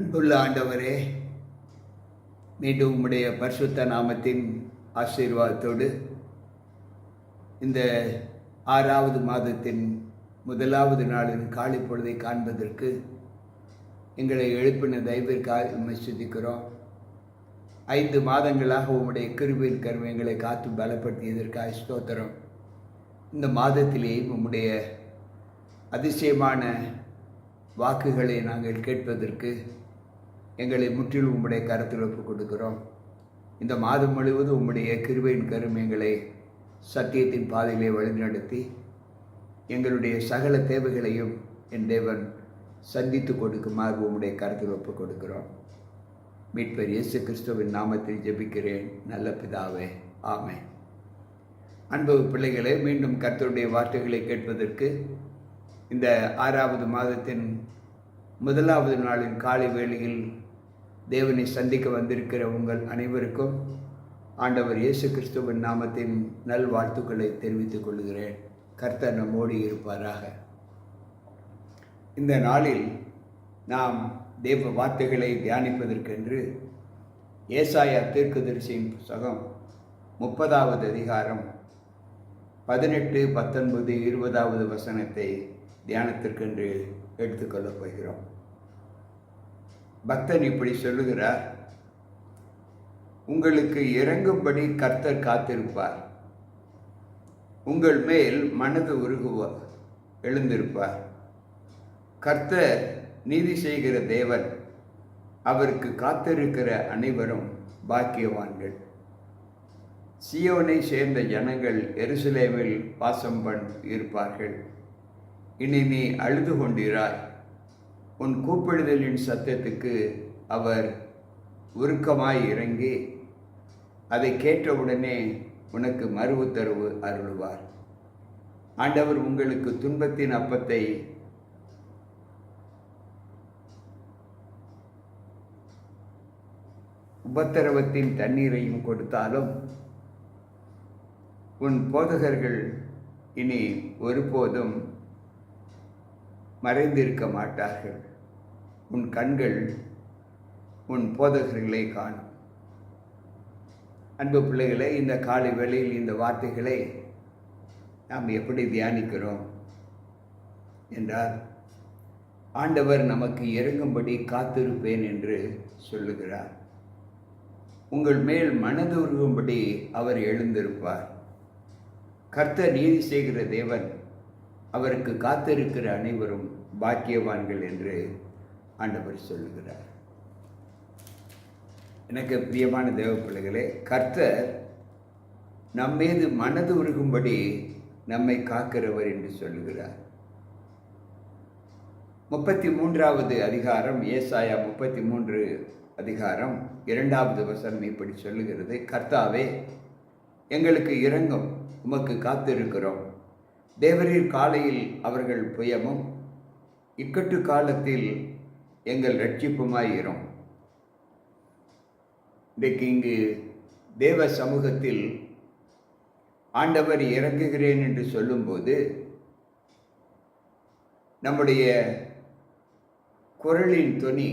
அன்புள்ள ஆண்டவரே மீண்டும் உம்முடைய பரிசுத்த நாமத்தின் ஆசீர்வாதத்தோடு இந்த ஆறாவது மாதத்தின் முதலாவது நாளின் காலை பொழுதை காண்பதற்கு எங்களை எழுப்பின தெய்விற்காக உண்மை சிந்திக்கிறோம் ஐந்து மாதங்களாக உம்முடைய கிருபியில் கருமைகளை காத்து பலப்படுத்தியதற்காக ஸ்தோத்திரம். இந்த மாதத்திலேயும் உம்முடைய அதிசயமான வாக்குகளை நாங்கள் கேட்பதற்கு எங்களை முற்றிலும் உம்முடைய கருத்தில் ஒப்புக் கொடுக்கிறோம். இந்த மாதம் முழுவதும் உம்முடைய கிருபையின் எங்களை சத்தியத்தின் பாதையிலே வழிநடத்தி எங்களுடைய சகல தேவைகளையும் என் தேவன் சந்தித்து கொடுக்குமாறு உம்முடைய கருத்தில் ஒப்புக் கொடுக்கிறோம். மீட்பர் இயேசு கிறிஸ்துவின் நாமத்தில் ஜெபிக்கிறேன். நல்ல பிதாவே ஆமே அன்பு பிள்ளைகளே மீண்டும் கர்த்தருடைய வார்த்தைகளை கேட்பதற்கு இந்த ஆறாவது மாதத்தின் முதலாவது நாளின் காலை வேளையில் தேவனை சந்திக்க வந்திருக்கிற உங்கள் அனைவருக்கும் ஆண்டவர் இயேசு கிறிஸ்துவின் நாமத்தின் நல்வாழ்த்துக்களை தெரிவித்துக் கொள்கிறேன். கர்த்தர் நம்மோடு இருப்பாராக. இந்த நாளில் நாம் தேவ வார்த்தைகளை தியானிப்பதற்கென்று ஏசாயா தீர்க்குதரிசியின் புஸ்தகம் முப்பதாவது அதிகாரம் பதினெட்டு பத்தொன்பது இருபதாவது வசனத்தை தியானத்திற்கென்று எடுத்துக்கொள்ளப் போகிறோம். பக்தன் இப்படி சொல்லுகிறார் உங்களுக்கு இறங்கும்படி கர்த்தர் காத்திருப்பார். உங்கள் மேல் மனது உருகுவார் எழுந்திருப்பார். கர்த்தர் நீதி செய்கிற தேவன். அவருக்கு காத்திருக்கிற அனைவரும் பாக்கியவான்கள். சியோனை சேர்ந்த ஜனங்கள் எருசலேமில் வாசம் பண் இருப்பார்கள். இனி நீ அழுது கொண்டிராய். உன் கூப்பிடுதலின் சத்தத்துக்கு அவர் உருக்கமாய் இறங்கி அதை கேட்டவுடனே உனக்கு மறு உத்தரவு அருளுவார். ஆண்டவர் உங்களுக்கு துன்பத்தின் அப்பத்தை உபத்திரவத்தின் தண்ணீரையும் கொடுத்தாலும் உன் போதகர்கள் இனி ஒருபோதும் மறைந்திருக்க மாட்டார்கள். உன் கண்கள் உன் போதகர்களை காணும். அன்பு பிள்ளைகளே இந்த காலை வேளையில் இந்த வார்த்தைகளை நாம் எப்படி தியானிக்கிறோம் என்றால் ஆண்டவர் நமக்கு இறங்கும்படி காத்திருப்பேன் என்று சொல்லுகிறார். உங்கள் மேல் மனது உருகும்படி அவர் எழுந்திருப்பார். கர்த்தர் நீதி செய்கிற தேவன் அவருக்கு காத்திருக்கிற அனைவரும் பாக்கியவான்கள் என்று ஆண்டவர் சொல்லுகிறார். எனக்கு பிரியமான தேவ பிள்ளைகளே கர்த்தர் நம்மீது மனது உருகும்படி நம்மை காக்கிறவர் என்று சொல்லுகிறார். முப்பத்தி மூன்றாவது அதிகாரம் ஏசாயா முப்பத்தி மூன்று அதிகாரம் இரண்டாவது வசனம் இப்படி சொல்லுகிறது. கர்த்தாவே எங்களுக்கு இறங்கும் உமக்கு காத்திருக்கிறோம். தேவரீர் காலையில் அவர்கள் புயமும் இக்கட்டு காலத்தில் எங்கள் ரட்சிப்புமாயிரும். இன்றைக்கு இங்கு தேவ சமூகத்தில் ஆண்டவர் இறங்குகிறேன் என்று சொல்லும்போது நம்முடைய குரலின் துணி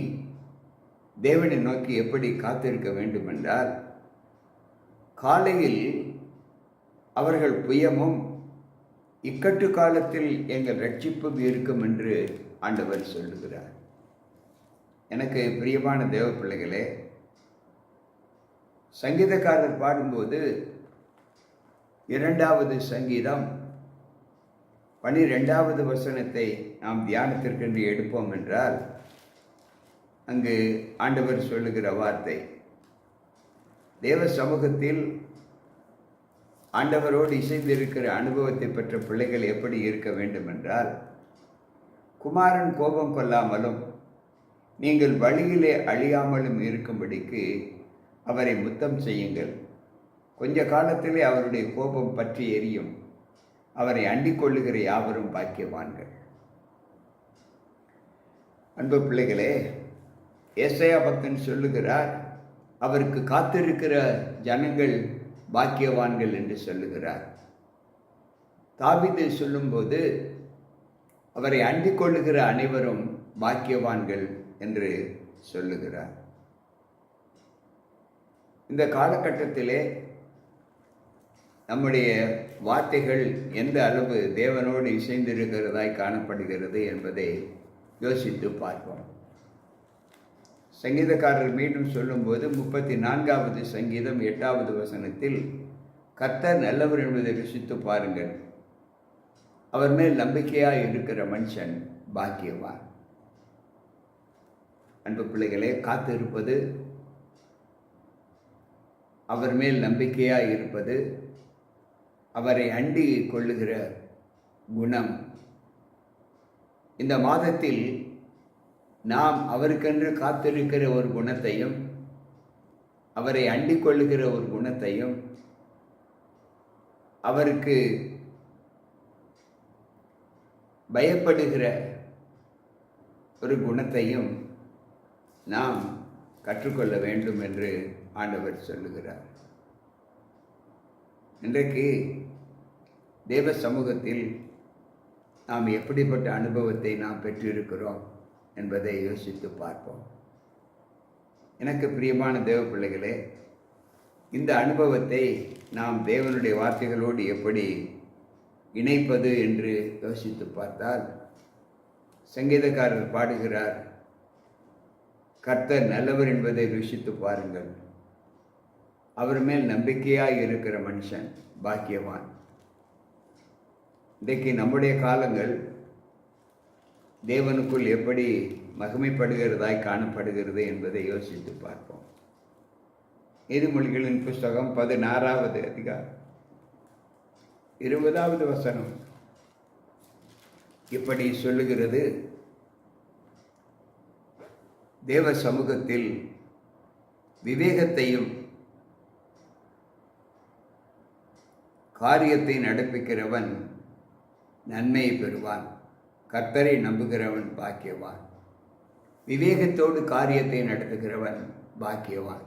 தேவனை நோக்கி எப்படி காத்திருக்க வேண்டுமென்றால் காலையில் அவர்கள் புயமும் இக்கட்டு காலத்தில் எங்கள் ரட்சிப்பும் இருக்கும் என்று ஆண்டவர் சொல்லுகிறார். எனக்கு பிரியமான தேவ பிள்ளைகளே சங்கீதக்காரர் பாடும்போது இரண்டாவது சங்கீதம் பனிரெண்டாவது வசனத்தை நாம் தியானத்திற்கென்று எடுப்போம் என்றால் அங்கு ஆண்டவர் சொல்லுகிற வார்த்தை தேவ சமூகத்தில் ஆண்டவரோடு இசைந்திருக்கிற அனுபவத்தை பெற்ற பிள்ளைகள் எப்படி இருக்க வேண்டும் என்றால் குமாரன் கோபம் கொள்ளாமலும் நீங்கள் வழியிலே அழியாமலும் இருக்கும்படிக்கு அவரை முத்தம் செய்யுங்கள். கொஞ்ச காலத்திலே அவருடைய கோபம் பற்றி எரியும். அவரை அண்டிக் கொள்ளுகிற யாவரும் பாக்கியவான்கள். அன்பு பிள்ளைகளே ஏசையா பக்தன் சொல்லுகிறார் அவருக்கு காத்திருக்கிற ஜனங்கள் பாக்கியவான்கள் என்று சொல்லுகிறார். தாபிதை சொல்லும்போது அவரை அண்டிக் கொள்ளுகிற அனைவரும் பாக்கியவான்கள் என்று சொல்லுகிறார். இந்த காலகட்டத்திலே நம்முடைய வார்த்தைகள் எந்த அளவு தேவனோடு இசைந்திருக்கிறதாய் காணப்படுகிறது என்பதை யோசித்து பார்ப்போம். சங்கீதக்காரர் மீண்டும் சொல்லும்போது முப்பத்தி நான்காவது சங்கீதம் எட்டாவது வசனத்தில் கர்த்தர் நல்லவர் என்பதை ருசித்து பாருங்கள். அவர் மேல் நம்பிக்கையாக இருக்கிற மனுஷன் பாக்கியவான். அன்பு பிள்ளைகளே காத்து இருப்பது அவர் மேல் நம்பிக்கையாக இருப்பது அவரை அண்டி கொள்ளுகிற குணம். இந்த மாதத்தில் நாம் அவருக்கென்று காத்திருக்கிற ஒரு குணத்தையும் அவரை அண்டிக் கொள்ளுகிற ஒரு குணத்தையும் அவருக்கு பயப்படுகிற ஒரு குணத்தையும் நாம் கற்றுக்கொள்ள வேண்டும் என்று ஆண்டவர் சொல்லுகிறார். இன்றைக்கு தேவ சமூகத்தில் நாம் எப்படிப்பட்ட அனுபவத்தை நாம் பெற்றிருக்கிறோம் என்பதை யோசித்து பார்ப்போம். எனக்கு பிரியமான தேவ பிள்ளைகளே இந்த அனுபவத்தை நாம் தேவனுடைய வார்த்தைகளோடு எப்படி இணைப்பது என்று யோசித்து பார்த்தால் சங்கீதக்காரர் பாடுகிறார் கர்த்தர் நல்லவர் என்பதை ருசித்து பாருங்கள். அவர் மேல் நம்பிக்கையாக இருக்கிற மனுஷன் பாக்கியவான். இன்றைக்கு நம்முடைய காலங்கள் தேவனுக்குள் எப்படி மகிமைப்படுகிறதாய் காணப்படுகிறது என்பதை யோசித்து பார்ப்போம். நீதிமொழிகளின் புஸ்தகம் பதினாறாவது அதிகாரம். இருபதாவது வசனம். இப்படி சொல்லுகிறது தேவ சமூகத்தில் விவேகத்தையும் காரியத்தை நடப்பிக்கிறவன் நன்மையை பெறுவான். கர்த்தரை நம்புகிறவன் பாக்கியவான். விவேகத்தோடு காரியத்தை நடத்துகிறவன் பாக்கியவான்.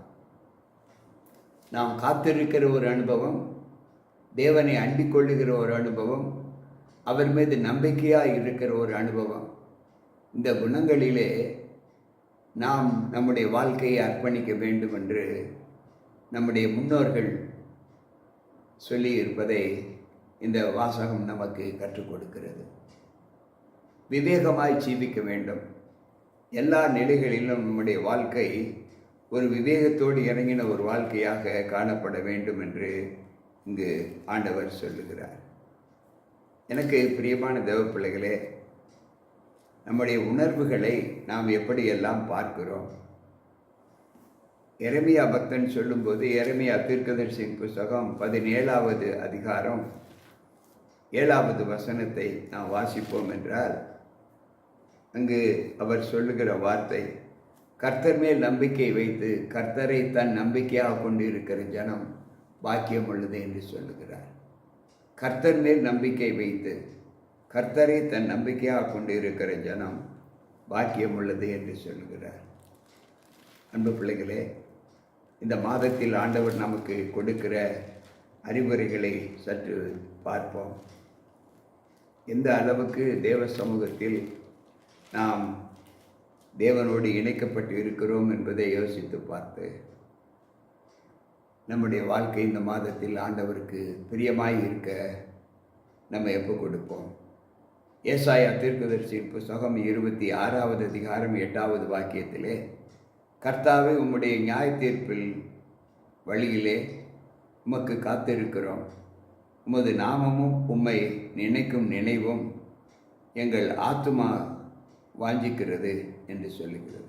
நாம் காத்திருக்கிற ஒரு அனுபவம் தேவனை அண்டிக் கொள்ளுகிற ஒரு அனுபவம் அவர் மீது நம்பிக்கையாக இருக்கிற ஒரு அனுபவம். இந்த குணங்களிலே நாம் நம்முடைய வாழ்க்கையை அர்ப்பணிக்க வேண்டும் என்று நம்முடைய முன்னோர்கள் சொல்லி இருப்பதை இந்த வாசகம் நமக்கு கற்றுக் கொடுக்கிறது. விவேகமாய் ஜீவிக்க வேண்டும். எல்லா நிலைகளிலும் நம்முடைய வாழ்க்கை ஒரு விவேகத்தோடு இறங்கின ஒரு வாழ்க்கையாக காணப்பட வேண்டும் என்று இங்கு ஆண்டவர் சொல்லுகிறார். எனக்கு பிரியமான தேவ பிள்ளைகளே நம்முடைய உணர்வுகளை நாம் எப்படியெல்லாம் பார்க்கிறோம்? எரமியா பக்தன் சொல்லும்போது எரமியா தீர்க்கதர்சியின் புஸ்தகம் பதினேழாவது அதிகாரம் ஏழாவது வசனத்தை நாம் வாசிப்போம் என்றால் அங்கு அவர் சொல்லுகிற வார்த்தை கர்த்தர் மேல் நம்பிக்கை வைத்து கர்த்தரை தன் நம்பிக்கையாக கொண்டு இருக்கிற ஜனம் பாக்கியம் உள்ளது என்று சொல்லுகிறார். கர்த்தர் மேல் நம்பிக்கை வைத்து கர்த்தரை தன் நம்பிக்கையாக கொண்டு இருக்கிற ஜனம் பாக்கியம் உள்ளது என்று சொல்லுகிறார். அன்பு பிள்ளைகளே இந்த மாதத்தில் ஆண்டவர் நமக்கு கொடுக்கிற அறிவுரைகளை சற்று பார்ப்போம். எந்த அளவுக்கு தேவ சமூகத்தில் நாம் தேவனோடு இணைக்கப்பட்டு இருக்கிறோம் என்பதை யோசித்து பார்த்து நம்முடைய வாழ்க்கை இந்த மாதத்தில் ஆண்டவருக்கு பிரியமாய் இருக்க நம்ம எப்போ கொடுப்போம்? ஏசாயா தீர்க்கதரிசியின் புஸ்தகம் இருபத்தி ஆறாவது அதிகாரம் எட்டாவது வாக்கியத்திலே கர்த்தாவே உம்முடைய நியாய தீர்ப்பில் வழியிலே உமக்கு காத்திருக்கிறோம். உமது நாமமும் உம்மை நினைக்கும் நினைவும் எங்கள் ஆத்துமா வாஞ்சிக்கிறது என்று சொல்லுகிறது.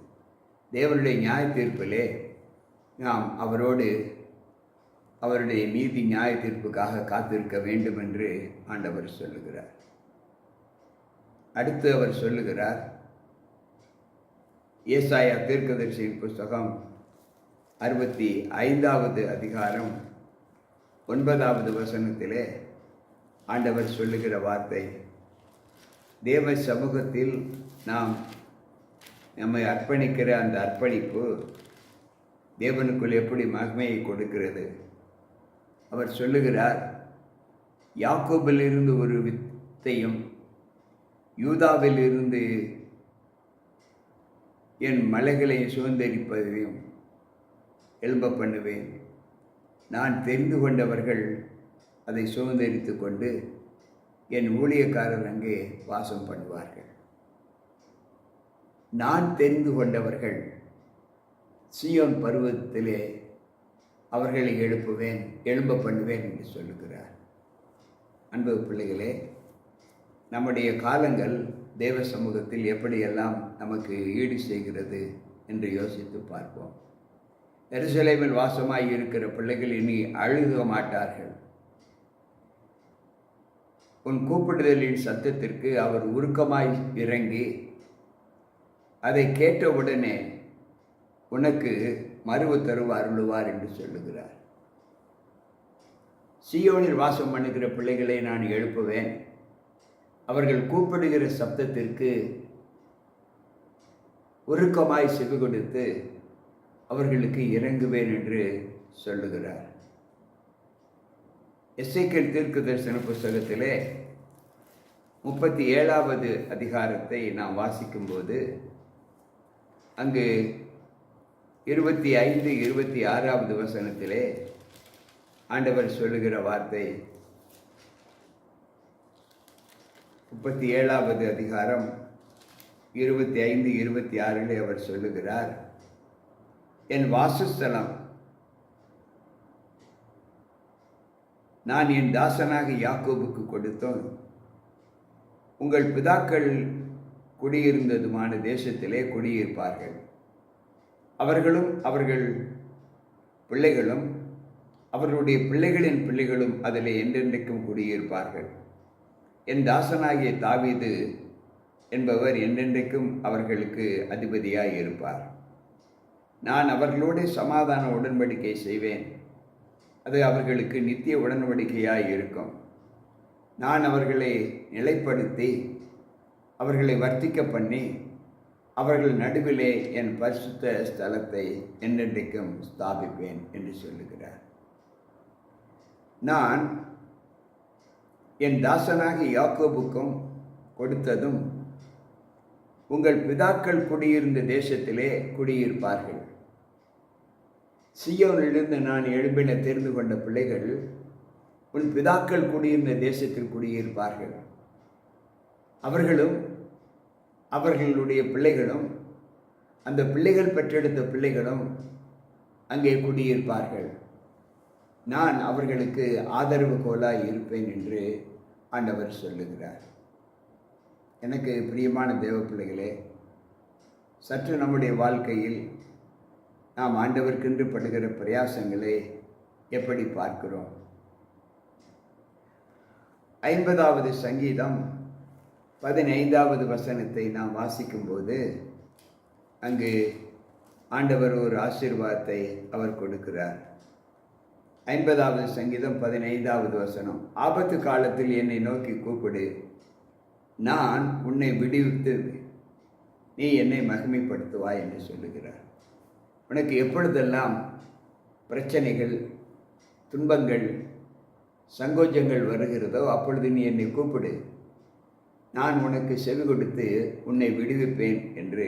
தேவனுடைய நியாய தீர்ப்பிலே நாம் அவரோடு அவருடைய நீதி நியாய தீர்ப்புக்காக காத்திருக்க வேண்டும் என்று ஆண்டவர் சொல்லுகிறார். அடுத்து அவர் சொல்லுகிறார் ஏசாயா தீர்க்கதரிசியின் புஸ்தகம் அறுபத்தி ஐந்தாவது அதிகாரம் ஒன்பதாவது வசனத்திலே ஆண்டவர் சொல்லுகிற வார்த்தை தேவ சமூகத்தில் நாம் நம்மை அர்ப்பணிக்கிற அந்த அர்ப்பணிப்பு தேவனுக்குள் எப்படி மகிமையை கொடுக்கிறது? அவர் சொல்லுகிறார் யாக்கோபிலிருந்து ஒரு வித்தையும் யூதாவிலிருந்து என் மலைகளை சுதந்திரிப்பதையும் எழும்ப பண்ணுவேன். நான் தெரிந்து கொண்டவர்கள் அதை சுதந்திரித்து கொண்டு என் ஊழியக்காரர் அங்கே வாசம் பண்ணுவார்கள். நான் தெரிந்து கொண்டவர்கள் சியோன் பருவத்திலே அவர்களை எழுப்புவேன் எழும்ப பண்ணுவேன் என்று சொல்லுகிறார். அன்பு பிள்ளைகளே நம்முடைய காலங்கள் தேவ சமூகத்தில் எப்படியெல்லாம் நமக்கு ஈடு செய்கிறது என்று யோசித்து பார்ப்போம். எருசலேமில் வாசமாய் இருக்கிற பிள்ளைகள் இனி அழுக மாட்டார்கள். உன் கூப்பிடுதலின் சத்தத்திற்கு அவர் உருக்கமாய் இறங்கி அதை கேட்டவுடனே உனக்கு மறுவு தருவ அருளுவார் என்று சொல்லுகிறார். சியோனில் வாசம் பண்ணுகிற பிள்ளைகளை நான் எழுப்புவேன். அவர்கள் கூப்பிடுகிற சப்தத்திற்கு உருக்கமாய் செவி கொடுத்து அவர்களுக்கு இறங்குவேன் என்று சொல்லுகிறார். எஸ்ஐக்கல் தீர்க்கு தரிசன புஸ்தகத்திலே முப்பத்தி ஏழாவது அதிகாரத்தை நாம் வாசிக்கும்போது அங்கு இருபத்தி ஐந்து இருபத்தி ஆறாவது வசனத்திலே ஆண்டவர் சொல்லுகிற வார்த்தை முப்பத்தி ஏழாவது அதிகாரம் இருபத்தி ஐந்து இருபத்தி ஆறிலே அவர் சொல்லுகிறார் என் வாசஸ்தலம் நான் என் தாசனாக யாக்கோபுக்கு கொடுத்தோம். உங்கள் பிதாக்கள் குடியிருந்ததுமான தேசத்திலே குடியிருப்பார்கள். அவர்களும் அவர்கள் பிள்ளைகளும் அவர்களுடைய பிள்ளைகளின் பிள்ளைகளும் அதில் என்றென்றைக்கும் குடியிருப்பார்கள். என் தாசனாகிய தாவீது என்பவர் என்றென்றைக்கும் அவர்களுக்கு அதிபதியாக இருப்பார். நான் அவர்களோடு சமாதான உடன்படிக்கை செய்வேன். அது அவர்களுக்கு நித்திய உடன்படிக்கையாக இருக்கும். நான் அவர்களை நிலைப்படுத்தி அவர்களை வர்த்திக்க பண்ணி அவர்கள் நடுவிலே என் பரிசுத்த ஸ்தலத்தை என்றென்றைக்கும் ஸ்தாபிப்பேன் என்று சொல்லுகிறார். நான் என் தாசனாகி யாக்கோபுக்கும் கொடுத்ததும் உங்கள் பிதாக்கள் குடியிருந்த தேசத்திலே குடியிருப்பார்கள். சியோனிலிருந்து நான் எழும்பின தெரிந்து கொண்ட பிள்ளைகள் உன் பிதாக்கள் குடியிருந்த தேசத்தில் குடியிருப்பார்கள். அவர்களும் அவர்களுடைய பிள்ளைகளும் அந்த பிள்ளைகள் பெற்றெடுத்த பிள்ளைகளும் அங்கே குடியிருப்பார்கள். நான் அவர்களுக்கு ஆதரவு கோலாய் இருப்பேன் என்று ஆண்டவர் சொல்லுகிறார். எனக்கு பிரியமான தேவ பிள்ளைகளே சற்று நம்முடைய வாழ்க்கையில் நாம் ஆண்டவர்க்கென்று படுகிற பிரயாசங்களை எப்படி பார்க்கிறோம்? ஐம்பதாவது சங்கீதம் பதினைந்தாவது வசனத்தை நாம் வாசிக்கும்போது அங்கு ஆண்டவர் ஒரு ஆசீர்வாதத்தை அவர் கொடுக்கிறார். ஐம்பதாவது சங்கீதம் பதினைந்தாவது வசனம். ஆபத்து காலத்தில் என்னை நோக்கி கூப்பிடு. நான் உன்னை விடுவித்து நீ என்னை மகிமைப்படுத்துவாய் என்று சொல்லுகிறார். உனக்கு எப்பொழுதெல்லாம் பிரச்சனைகள் துன்பங்கள் சங்கோஜங்கள் வருகிறதோ அப்பொழுது நீ என்னை கூப்பிடு. நான் உனக்கு செவி கொடுத்து உன்னை விடுவிப்பேன் என்று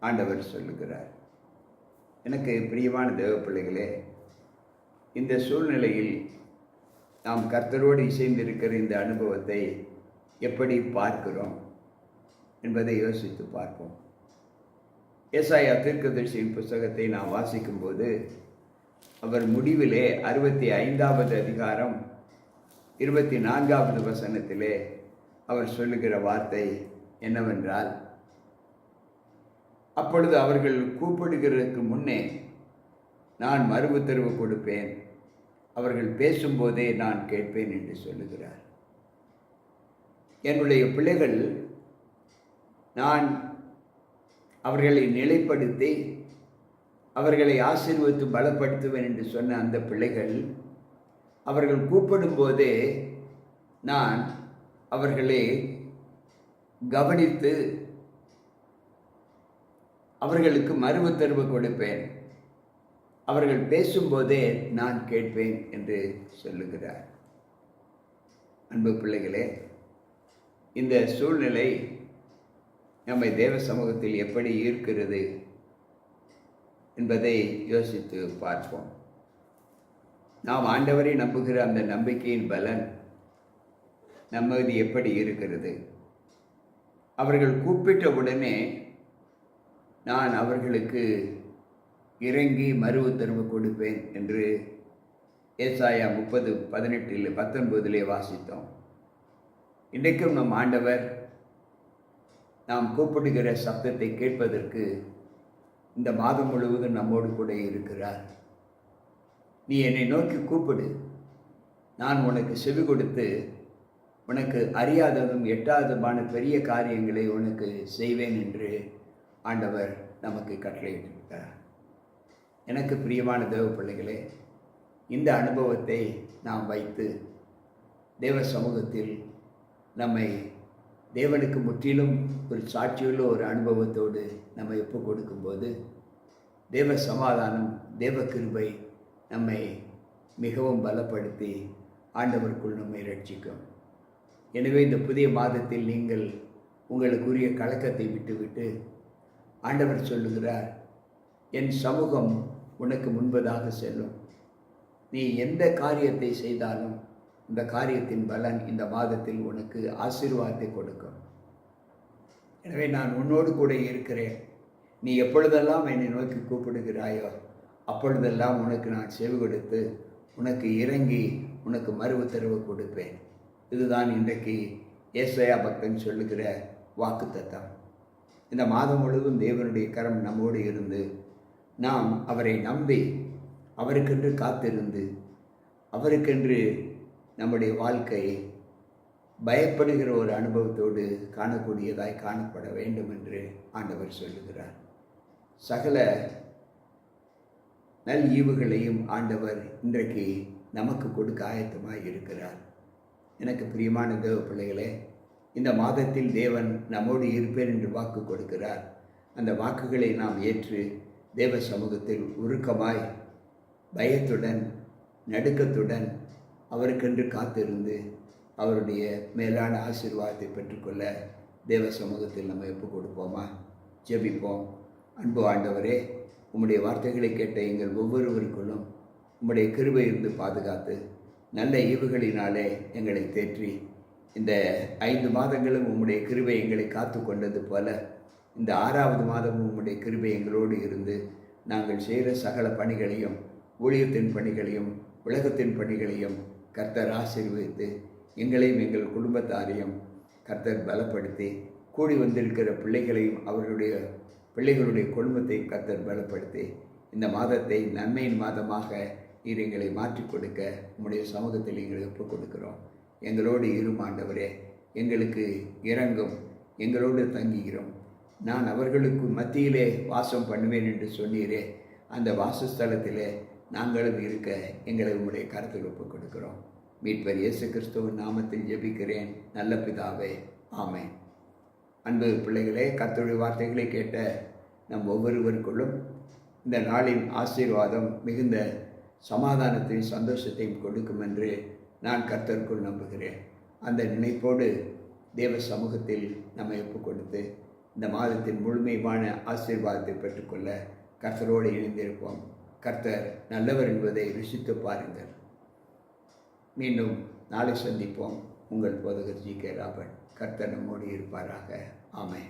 ஆண்டவர் சொல்லுகிறார். எனக்கு பிரியமான தேவ பிள்ளைகளே இந்த சூழ்நிலையில் நாம் கர்த்தரோடு இசைந்திருக்கிற இந்த அனுபவத்தை எப்படி பார்க்கிறோம் என்பதை யோசித்து பார்ப்போம். ஏசாயா தீர்க்கதரிசியின் புஸ்தகத்தை நாம் வாசிக்கும்போது அவர் முடிவிலே அறுபத்தி ஐந்தாவது அதிகாரம் இருபத்தி நான்காவது வசனத்திலே அவர் சொல்லுகிற வார்த்தை என்னவென்றால் அப்பொழுது அவர்கள் கூப்பிடுகிறதுக்கு முன்னே நான் மறு உத்தரவு கொடுப்பேன். அவர்கள் பேசும்போதே நான் கேட்பேன் என்று சொல்லுகிறார். என்னுடைய பிள்ளைகள் நான் அவர்களை நிலைப்படுத்தி அவர்களை ஆசீர்வதித்து பலப்படுத்துவேன் என்று சொன்ன அந்த பிள்ளைகள் அவர்கள் கூப்பிடும் போதே நான் அவர்களை கவனித்து அவர்களுக்கு மறு உத்தரவு கொடுப்பேன். அவர்கள் பேசும்போதே நான் கேட்பேன் என்று சொல்லுகிறார். அன்பு பிள்ளைகளே இந்த சூழ்நிலை நம்மை தேவ சமூகத்தில் எப்படி ஈர்க்கிறது என்பதை யோசித்து பார்ப்போம். நாம் ஆண்டவரை நம்புகிற அந்த நம்பிக்கையின் பலன் நம்மது எப்படி இருக்கிறது? அவர்கள் கூப்பிட்ட உடனே நான் அவர்களுக்கு இறங்கி மறு உத்தரவு கொடுப்பேன் என்று ஏசாயா முப்பது பதினெட்டில் பத்தொன்பதிலே வாசித்தோம். இன்றைக்கும் நம் ஆண்டவர் நாம் கூப்பிடுகிற சப்தத்தை கேட்பதற்கு இந்த மாதம் முழுவதும் நம்மோடு கூட இருக்கிறார். நீ என்னை நோக்கி கூப்பிடு. நான் உனக்கு செவி கொடுத்து உனக்கு அறியாததும் எட்டாததுமான பெரிய காரியங்களை உனக்கு செய்வேன் என்று ஆண்டவர் நமக்கு கட்டளையிட்டிருக்கிறார் எனக்கு பிரியமான தேவ பிள்ளைகளே இந்த அனுபவத்தை நாம் வைத்து தேவ சமூகத்தில் நம்மை தேவனுக்கு முற்றிலும் ஒரு சாட்சியுள்ள ஒரு அனுபவத்தோடு நம்ம ஒப்பு கொடுக்கும்போது தேவ சமாதானம் தேவ கிருபை நம்மை மிகவும் பலப்படுத்தி ஆண்டவருக்குள் நம்மை ரட்சிக்கும் எனவே இந்த புதிய மாதத்தில் நீங்கள் உங்களுக்குரிய கலக்கத்தை விட்டுவிட்டு ஆண்டவர் சொல்லுகிறார் என் சமூகம் உனக்கு முன்பதாக செல்லும். நீ எந்த காரியத்தை செய்தாலும் இந்த காரியத்தின் பலன் இந்த மாதத்தில் உனக்கு ஆசீர்வாதத்தை கொடுக்கும். எனவே நான் உன்னோடு கூட இருக்கிறேன். நீ எப்பொழுதெல்லாம் என்னை நோக்கி கூப்பிடுகிறாயோ அப்பொழுதெல்லாம் உனக்கு நான் செவி கொடுத்து உனக்கு இறங்கி உனக்கு மறு உத்தரவு கொடுப்பேன். இதுதான் இன்றைக்கு ஏசையா பக்தன் சொல்லுகிற வாக்கு தத்தம் இந்த மாதம் முழுவதும் தேவனுடைய கரம் நம்மோடு இருந்து நாம் அவரை நம்பி அவருக்கென்று காத்திருந்து அவருக்கென்று நம்முடைய வாழ்க்கை பயப்படுகிற ஒரு அனுபவத்தோடு காணக்கூடியதாய் காணப்பட வேண்டும் என்று ஆண்டவர் சொல்லுகிறார். சகல நல் ஈவுகளையும் ஆண்டவர் இன்றைக்கு நமக்கு கொடுக்க ஆயத்தமாக இருக்கிறார். எனக்கு பிரியமான தேவ பிள்ளைகளே இந்த மாதத்தில் தேவன் நம்மோடு இருப்பேன் என்று வாக்கு கொடுக்கிறார். அந்த வாக்குகளை நாம் ஏற்று தேவ சமூகத்தில் உருக்கமாய் பயத்துடன் நடுக்கத்துடன் அவருக்கென்று காத்திருந்து அவருடைய மேலான ஆசீர்வாதத்தை பெற்றுக்கொள்ள தேவ சமூகத்தில் நம்ம எப்போ கொடுப்போமா? ஜெபிப்போம். அன்பு ஆண்டவரே உம்முடைய வார்த்தைகளை கேட்ட எங்கள் ஒவ்வொருவருக்குள்ளும் உம்முடைய கிருபை இருந்து பாதுகாத்து நல்ல ஈவுகளினாலே எங்களை தேற்றி இந்த ஐந்து மாதங்களும் உம்முடைய கிருபை எங்களை காத்து கொண்டது போல இந்த ஆறாவது மாதமும் உம்முடைய கிருபை எங்களோடு இருந்து நாங்கள் செய்கிற சகல பணிகளையும் ஊழியத்தின் பணிகளையும் உலகத்தின் பணிகளையும் கர்த்தர் ஆசீர்வதித்து எங்களையும் எங்கள் குடும்பத்தாரையும் கர்த்தர் பலப்படுத்தி கூடி வந்திருக்கிற பிள்ளைகளையும் அவர்களுடைய பிள்ளைகளுடைய குடும்பத்தையும் கர்த்தர் பலப்படுத்தி இந்த மாதத்தை நன்மையின் மாதமாக நீர் எங்களை மாற்றிக் கொடுக்க உம்முடைய சமூகத்தில் எங்களை ஒப்புக் கொடுக்கிறோம். எங்களோடு இரு ஆண்டவரே எங்களுக்கு இறங்கும் எங்களோடு தங்குகிறோம். நான் அவர்களுக்கு மத்தியிலே வாசம் பண்ணுவேன் என்று சொன்னீரே அந்த வாசஸ்தலத்திலே நாங்களும் இருக்க எங்களை உங்களுடைய கருத்தில் ஒப்புக் கொடுக்கிறோம் மீட்பர் இயேசு கிறிஸ்துவின் நாமத்தில் ஜெபிக்கிறேன். நல்ல பிதாவே ஆமை அன்பு பிள்ளைகளே கத்தோடைய வார்த்தைகளை கேட்ட நம் ஒவ்வொருவருக்குள்ளும் இந்த நாளின் ஆசீர்வாதம் மிகுந்த சமாதானத்தையும் சந்தோஷத்தையும் கொடுக்கும் என்று நான் கர்த்தருக்குள் நம்புகிறேன். அந்த நினைப்போடு தேவ சமூகத்தில் நம்மை ஒப்புக் கொடுத்து இந்த மாதத்தின் முழுமையான ஆசீர்வாதத்தை பெற்றுக்கொள்ள கர்த்தரோடு இணைந்திருப்போம். கர்த்தர் நல்லவர் என்பதை ருசித்து பாருங்கள். மீண்டும் நாளை சந்திப்போம். உங்கள் போதகர் ஜி கே ராபர்ட். கர்த்தர் நம்மோடு இருப்பாராக. ஆமை